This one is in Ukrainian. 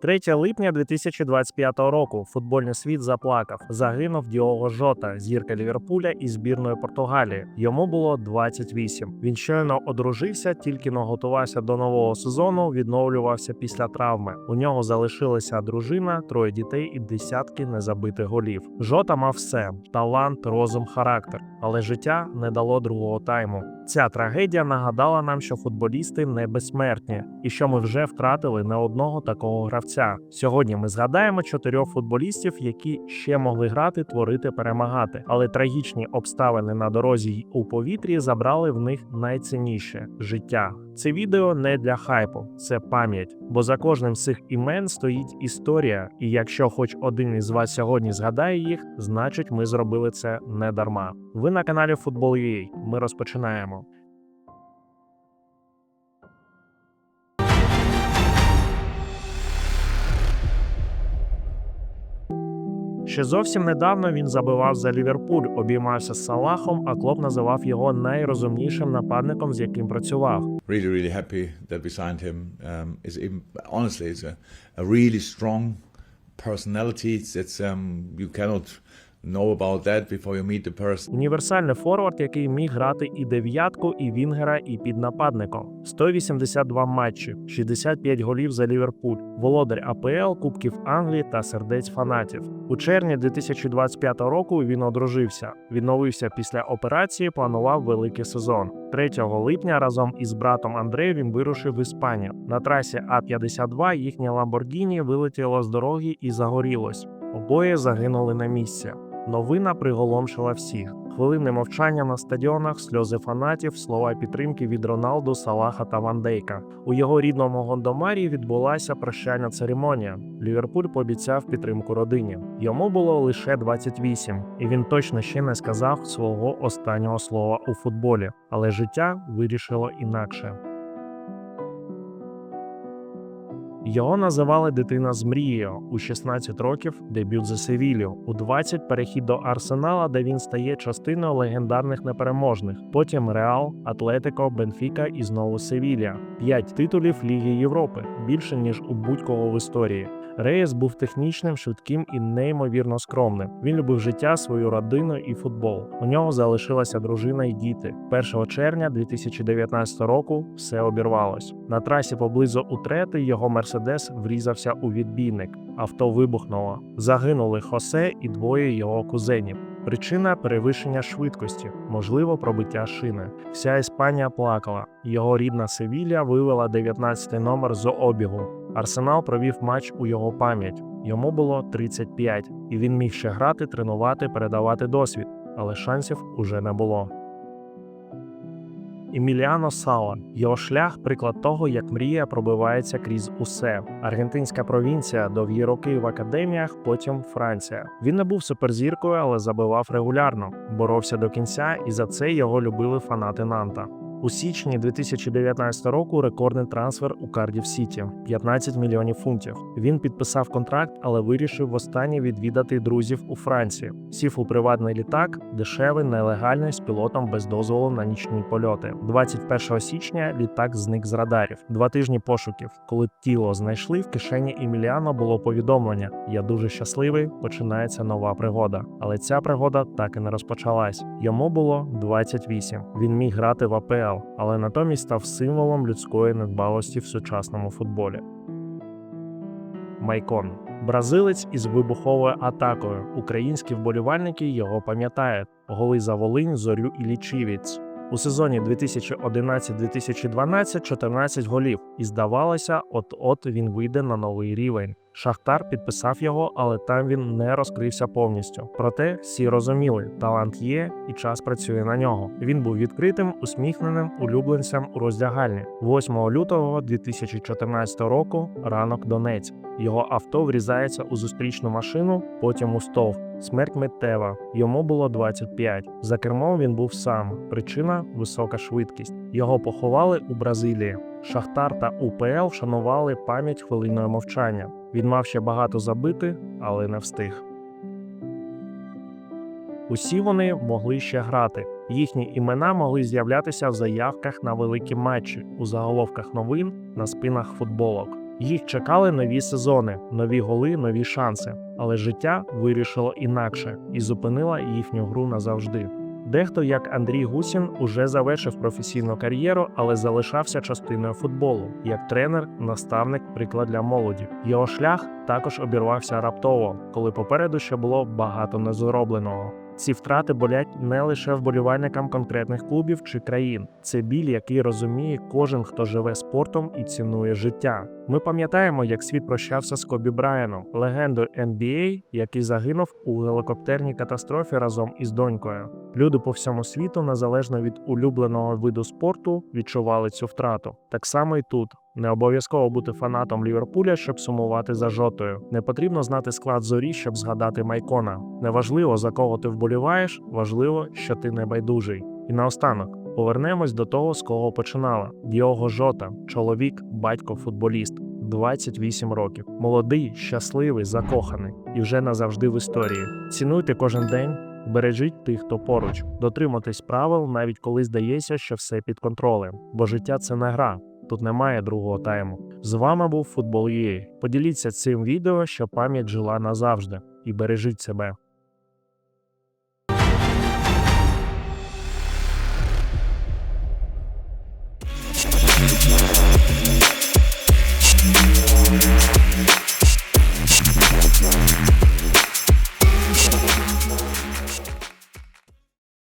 3 липня 2025 року футбольний світ заплакав. Загинув Діого Жота, зірка Ліверпуля і збірної Португалії. Йому було 28. Він щойно одружився, тільки но готувався до нового сезону. Відновлювався після травми. У нього залишилася дружина, троє дітей і десятки незабитих голів. Жота мав все: талант, розум, характер. Але життя не дало другого тайму. Ця трагедія нагадала нам, що футболісти не безсмертні, і що ми вже втратили не одного такого гравця. Сьогодні ми згадаємо чотирьох футболістів, які ще могли грати, творити, перемагати. Але трагічні обставини на дорозі й у повітрі забрали в них найцінніше життя. Це відео не для хайпу, це пам'ять. Бо за кожним з цих імен стоїть історія. І якщо хоч один із вас сьогодні згадає їх, значить ми зробили це не дарма. Ви на каналі Football.ua. Ми розпочинаємо. Ще зовсім недавно він забивав за Ліверпуль, обіймався з Салахом, а Клоп називав його найрозумнішим нападником, з яким працював. really, really happy that we signed him. Um, is honestly, it's a, a really strong personality. It's, it's um, you cannot know about that before you meet the person. Універсальний форвард, який міг грати і дев'ятку, і вінгера, і під нападником. 182 матчі, 65 голів за Ліверпуль, володар АПЛ, Кубків Англії та сердець фанатів. У червні 2025 року він одружився. Відновився після операції, планував великий сезон. 3 липня разом із братом Андреєм вирушив в Іспанію. На трасі А-52 їхнє Ламборгіні вилетіло з дороги і загорілось. Обоє загинули на місці. Новина приголомшила всіх. Хвилинне мовчання на стадіонах, сльози фанатів, слова підтримки від Роналду, Салаха та Ван Дейка. У його рідному Гондомарі відбулася прощальна церемонія. Ліверпуль пообіцяв підтримку родині. Йому було лише 28, і він точно ще не сказав свого останнього слова у футболі. Але життя вирішило інакше. Його називали дитина з мрією у 16 років дебют за Севілью, у 20 перехід до Арсенала, де він стає частиною легендарних непереможних. Потім Реал, Атлетико, Бенфіка і знову Севілля. П'ять титулів Ліги Європи більше ніж у будь-кого в історії. Рейс був технічним, швидким і неймовірно скромним. Він любив життя, свою родину і футбол. У нього залишилася дружина і діти. 1 червня 2019 року все обірвалось. На трасі поблизу Утрети його мерседес врізався у відбійник. Авто вибухнуло. Загинули Хосе і двоє його кузенів. Причина перевищення швидкості, можливо, пробиття шини. Вся Іспанія плакала. Його рідна Севілля вивела 19-й номер з обігу. Арсенал провів матч у його пам'ять. Йому було 35, і він міг ще грати, тренувати, передавати досвід, але шансів уже не було. Еміліано Сала його шлях приклад того, як мрія пробивається крізь усе. Аргентинська провінція, довгі роки в академіях, потім Франція. Він не був суперзіркою, але забивав регулярно, боровся до кінця, і за це його любили фанати Нанта. У січні 2019 року рекордний трансфер у Кардів Сіті 15 мільйонів фунтів. Він підписав контракт, але вирішив востаннє відвідати друзів у Франції. Сів у приватний літак, дешевий, нелегальний з пілотом без дозволу на нічні польоти. 21 січня літак зник з радарів. Два тижні пошуків. Коли тіло знайшли, в кишені Еміліано було повідомлення: Я дуже щасливий. Починається нова пригода. Але ця пригода так і не розпочалась. Йому було 28. Він міг грати в АПЛ але натомість став символом людської недбалості в сучасному футболі. Майкон бразилець із вибуховою атакою. Українські вболівальники його пам'ятають. Голи за Волинь, зорю і лічівець. У сезоні 2011-2012 14 голів, і здавалося, от-от він вийде на новий рівень. Шахтар підписав його, але там він не розкрився повністю. Проте всі розуміли, талант є і час працює на нього. Він був відкритим, усміхненим улюбленцем у роздягальні. 8 лютого 2014 року ранок Донець. Його авто врізається у зустрічну машину, потім у стовп. Смерть миттєва. Йому було 25. За кермом він був сам. Причина висока швидкість. Його поховали у Бразилії. Шахтар та УПЛ вшанували пам'ять хвилиною мовчання. Він мав ще багато забити, але не встиг. Усі вони могли ще грати. Їхні імена могли з'являтися в заявках на великі матчі, у заголовках новин, на спинах футболок. Їх чекали нові сезони, нові голи, нові шанси. Але життя вирішило інакше і зупинило їхню гру назавжди. Дехто, як Андрій Гусін, уже завершив професійну кар'єру, але залишався частиною футболу як тренер, наставник, приклад для молоді. Його шлях також обірвався раптово, коли попереду ще було багато незаробленого. Ці втрати болять не лише вболівальникам конкретних клубів чи країн. Це біль, який розуміє кожен, хто живе спортом і цінує життя. Ми пам'ятаємо, як світ прощався з Кобі Брайаном, легендою NBA, який загинув у гелікоптерній катастрофі разом із донькою. Люди по всьому світу, незалежно від улюбленого виду спорту, відчували цю втрату. Так само і тут. Не обов'язково бути фанатом Ліверпуля, щоб сумувати за жотою. Не потрібно знати склад зорі, щоб згадати Майкона. Неважливо за кого ти вболіваєш, важливо, що ти не байдужий. І наостанок повернемось до того, з кого починала. Діого Жота, чоловік, батько, футболіст. 28 років. Молодий, щасливий, закоханий і вже назавжди в історії. Цінуйте кожен день, бережіть тих, хто поруч, дотримуйтесь правил, навіть коли здається, що все під контролем. Бо життя це не гра. Тут немає другого тайму. З вами був Футбол.ua. Поділіться цим відео, щоб пам'ять жила назавжди, і бережіть себе.